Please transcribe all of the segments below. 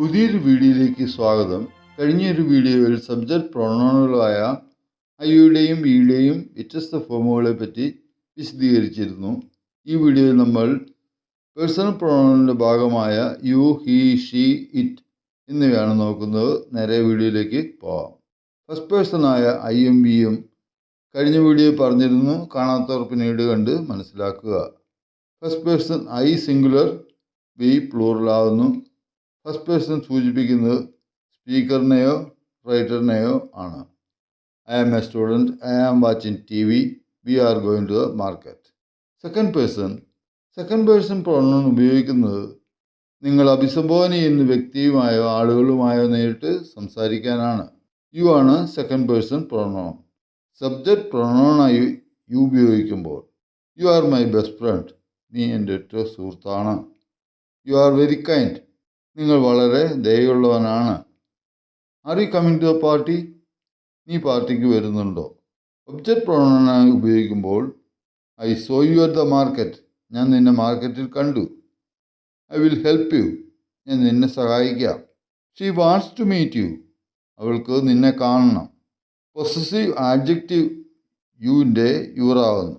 പുതിയൊരു വീഡിയോയിലേക്ക് സ്വാഗതം. കഴിഞ്ഞൊരു വീഡിയോയിൽ സബ്ജക്ട് പ്രൊണോണുകളായ ഐയുടെയും ഇയുടെയും വ്യത്യസ്ത ഫോമുകളെ പറ്റി വിശദീകരിച്ചിരുന്നു. ഈ വീഡിയോയിൽ നമ്മൾ പേഴ്സണൽ പ്രൊണോണിന്റെ ഭാഗമായ യു ഹി ഷീ ഇറ്റ് എന്നിവയാണ് നോക്കുന്നത്. നേരെ വീഡിയോയിലേക്ക് പോവാം. ഫസ്റ്റ് പേഴ്സണായ ഐ എം കഴിഞ്ഞ വീഡിയോ പറഞ്ഞിരുന്നു. കാണാത്തവർ പിന്നീട് കണ്ട് മനസ്സിലാക്കുക. First person I singular we പ്ലൂറലാവുന്നു. First person സൂചിപ്പിക്കുന്നത് സ്പീക്കറിനെയോ റൈറ്ററിനെയോ ആണ്. I am a student I am watching T V we are going to the market second person second person pronoun ഉപയോഗിക്കുന്നത് നിങ്ങൾ അഭിസംബോധന ചെയ്യുന്ന വ്യക്തിയുമായോ ആളുകളുമായോ നേരിട്ട് സംസാരിക്കാനാണ്. യു ആണ് സെക്കൻഡ് പേഴ്സൺ പ്രോണോൺ സബ്ജക്റ്റ് പ്രോണോണായി യു ഉപയോഗിക്കുമ്പോൾ. You are my best friend നീ എന്റെ ഏറ്റവും സുഹൃത്താണ്. യു ആർ വെരി കൈൻഡ് നിങ്ങൾ വളരെ ദയുള്ളവനാണ് are you coming to the party നീ പാർട്ടിക്ക് വരുന്നുണ്ടോ? ഒബ്ജക്റ്റ് പ്രൊണൗണായി ഉപയോഗിക്കുമ്പോൾ I saw you at the market ഞാൻ നിന്നെ മാർക്കറ്റിൽ കണ്ടു. ഐ വിൽ ഹെൽപ്പ് യു ഞാൻ നിന്നെ സഹായിക്കാം. She wants to meet you അവൾക്ക് നിന്നെ കാണണം. പൊസസീവ് ആഡ്ജക്റ്റീവ് യുവിന്റെ യുവറാവുന്നു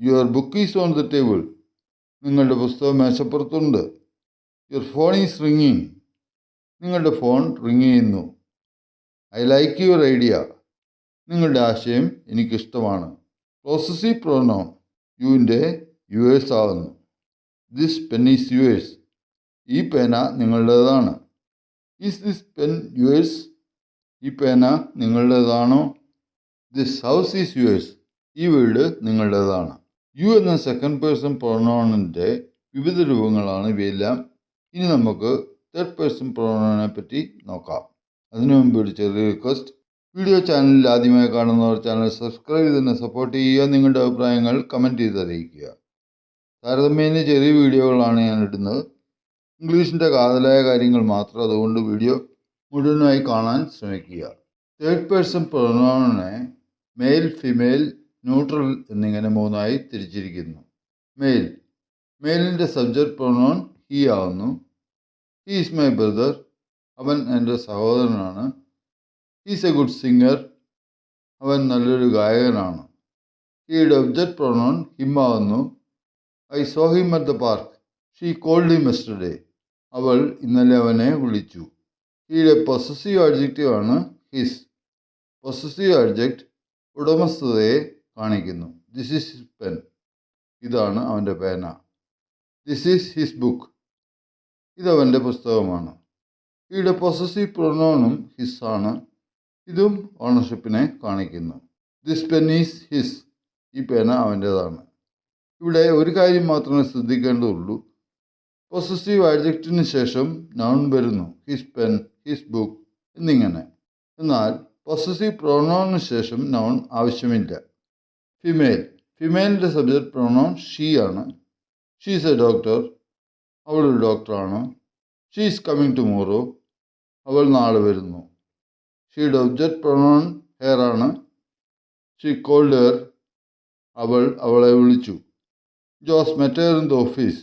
your book is on the table നിങ്ങളുടെ പുസ്തകം മേശപ്പുറത്തുണ്ട്. യുവർ ഫോൺ ഈസ് റിങ്ങിങ് നിങ്ങളുടെ ഫോൺ റിങ് ചെയ്യുന്നു. ഐ ലൈക്ക് യുവർ ഐഡിയ നിങ്ങളുടെ ആശയം എനിക്കിഷ്ടമാണ്. പ്രോസസീവ് പ്രോണോ യുവിന്റെ യുവേഴ്സ് ആകുന്നു. ദിസ് പെൻ ഈസ് യുവേഴ്സ് ഈ പേന നിങ്ങളുടേതാണ്. ഈസ് ദിസ് പെൻ യുവേഴ്സ് ഈ പേന നിങ്ങളുടേതാണോ? ദിസ് ഹൗസ് ഈസ് യുവേഴ്സ് ഈ വീട് നിങ്ങളുടേതാണ്. യു എന്ന സെക്കൻഡ് പേഴ്സൺ പ്രോണോണിന്റെ വിവിധ രൂപങ്ങളാണ് ഇവയെല്ലാം ഇനി നമുക്ക് തേർഡ് പേഴ്സൺ പ്രോണനെ പറ്റി നോക്കാം. അതിനു മുമ്പ് ഒരു ചെറിയ റിക്വസ്റ്റ് വീഡിയോ ചാനലിൽ ആദ്യമായി കാണുന്നവർ ചാനൽ സബ്സ്ക്രൈബ് ചെയ്ത് സപ്പോർട്ട് ചെയ്യുക. നിങ്ങളുടെ അഭിപ്രായങ്ങൾ കമന്റ് ചെയ്ത് അറിയിക്കുക. താരതമ്യേന ചെറിയ വീഡിയോകളാണ് ഞാൻ ഇടുന്നത്. ഇംഗ്ലീഷിന്റെ കാതലായ കാര്യങ്ങൾ മാത്രം അതുകൊണ്ട് വീഡിയോ മുഴുവനായി കാണാൻ ശ്രമിക്കുക. തേർഡ് പേഴ്സൺ പ്രൊണോണിനെ മെയിൽ ഫിമെയിൽ ന്യൂട്രൽ എന്നിങ്ങനെ മൂന്നായി തിരിച്ചിരിക്കുന്നു. മെയിൽ മെയിലിന്റെ സബ്ജക്റ്റ് പ്രൊണോൺ ഹി ആവുന്നു. ഹി ഈസ് മൈ ബ്രദർ അവൻ എന്റെ സഹോദരനാണ്. ഹീസ് എ ഗുഡ് സിംഗർ അവൻ നല്ലൊരു ഗായകനാണ്. ഹീയുടെ ഒബ്ജക്റ്റ് പ്രൊണോൺ ഹിം ആവുന്നു. I saw him at the park she called him yesterday അവൾ ഇന്നലെ അവനെ വിളിച്ചു. ഹീയുടെ പൊസസീവ് ആഡ്ജക്റ്റീവ് ആണ് ഹിസ് പൊസസീവ് ആഡ്ജക്റ്റ് ഉടമസ്ഥതയെ കാണിക്കുന്നു. ദിസ് ഈസ് ഹിസ് പെൻ ഇതാണ് അവന്റെ പേന. ദിസ് ഈസ് ഹിസ് ബുക്ക് ഇതവന്റെ പുസ്തകമാണ്. ഇവിടെ പൊസസീവ് പ്രൊനോണും ഹിസ് ആണ്. ഇതും ഓണർഷിപ്പിനെ കാണിക്കുന്നു. ദിസ് പെൻ ഈസ് ഹിസ് ഈ പേന അവന്റേതാണ് ഇവിടെ ഒരു കാര്യം മാത്രമേ ശ്രദ്ധിക്കേണ്ടതുള്ളൂ. പൊസസീവ് ആഡ്ജക്റ്റിന് ശേഷം നൗൺ വരുന്നു. ഹിസ് പെൻ ഹിസ് ബുക്ക് എന്നിങ്ങനെ. എന്നാൽ പൊസസീവ് പ്രൊണോണിന് ശേഷം നൗൺ ആവശ്യമില്ല. ഫിമെയിൽ ഫിമെയിലിന്റെ സബ്ജക്റ്റ് പ്രൊണോൺ ഷീ ആണ്. ഷീസ് എ ഡോക്ടർ അവളൊരു ഡോക്ടറാണ്. ഷീ ഈസ് കമ്മിങ് ടുമോറോ അവൾ നാളെ വരുന്നു. ഷീഡ് ഒബ്ജക്റ്റ് പ്രൊണോൺ ഹെയർ ആണ്. ഷീ കോൾഡ് ഹെയർ അവൾ അവളെ വിളിച്ചു. Jose met her in the office.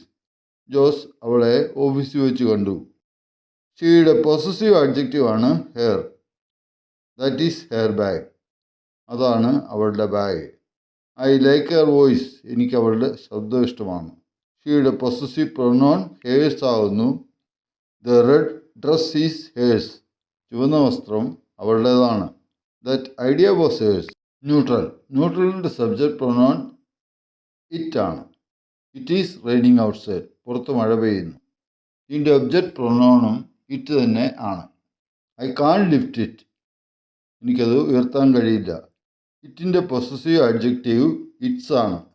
Jose അവളെ ഓഫീസിൽ വെച്ച് കണ്ടു. ഷീയുടെ പൊസസീവ് ആബ്ജക്റ്റീവ് ആണ് her that is her bag അതാണ് അവളുടെ bag I like her voice എനിക്ക് അവളുടെ ശബ്ദം ഇഷ്ടമാണ്. ഷീയുടെ പൊസസീവ് പ്രൊനോൺ ഹേഴ്സ് ആവുന്നു. The red dress is hers ചുവന്ന വസ്ത്രം അവളുടേതാണ്. That idea was hers neutral. ന്യൂട്രലിന്റെ subject pronoun it ആണ്. It is raining outside പുറത്ത് മഴ പെയ്യുന്നു. ഇതിന്റെ ഒബ്ജക്റ്റ് പ്രൊനോണും ഇറ്റ് തന്നെ ആണ്. I can't lift it. എനിക്കത് ഉയർത്താൻ കഴിയില്ല. ഇറ്റിന്റെ പൊസസീവ് അഡ്ജക്റ്റീവ് ഇറ്റ്സ് ആണ്.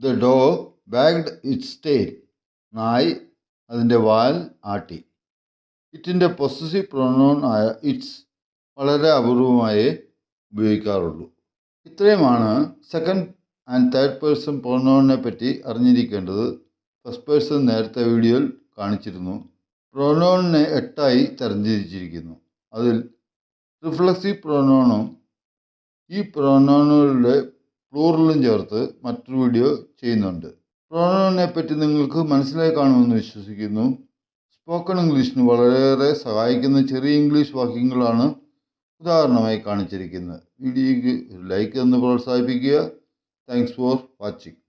ദ ഡോ ബാഗ്ഡ് ഇറ്റ്സ് ടെയിൽ നായ് അതിന്റെ വാൽ ആട്ടി. ഇറ്റിന്റെ പൊസസീവ് പ്രൊനോൺ ആയ ഇറ്റ്സ് വളരെ അപൂർവമായേ ഉപയോഗിക്കാറുള്ളൂ. ഇത്രയുമാണ് സെക്കൻഡ് ആൻഡ് തേർഡ് പേഴ്സൺ പ്രൊനോണിനെ പറ്റി അറിഞ്ഞിരിക്കേണ്ടത്. ഫസ്റ്റ് പേഴ്സൺ നേരത്തെ വീഡിയോയിൽ കാണിച്ചിരുന്നു. പ്രൊനോണിനെ എട്ടായി തരംതിരിച്ചിരിക്കുന്നു. അതിൽ റിഫ്ലക്സീവ് പ്രൊണോണും ഈ പ്രൊണോണുകളുടെ പ്ലൂറലും ചേർത്ത് മറ്റൊരു വീഡിയോ ചെയ്യുന്നുണ്ട്. പ്രൊനോണിനെ പറ്റി നിങ്ങൾക്ക് മനസ്സിലായി കാണുമെന്ന് വിശ്വസിക്കുന്നു. സ്പോക്കൺ ഇംഗ്ലീഷിന് വളരെയേറെ സഹായിക്കുന്ന ചെറിയ ഇംഗ്ലീഷ് വാക്യങ്ങളാണ് ഉദാഹരണമായി കാണിച്ചിരിക്കുന്നത്. വീഡിയോയ്ക്ക് ലൈക്ക് എന്ന് പ്രോത്സാഹിപ്പിക്കുക. Thanks for watching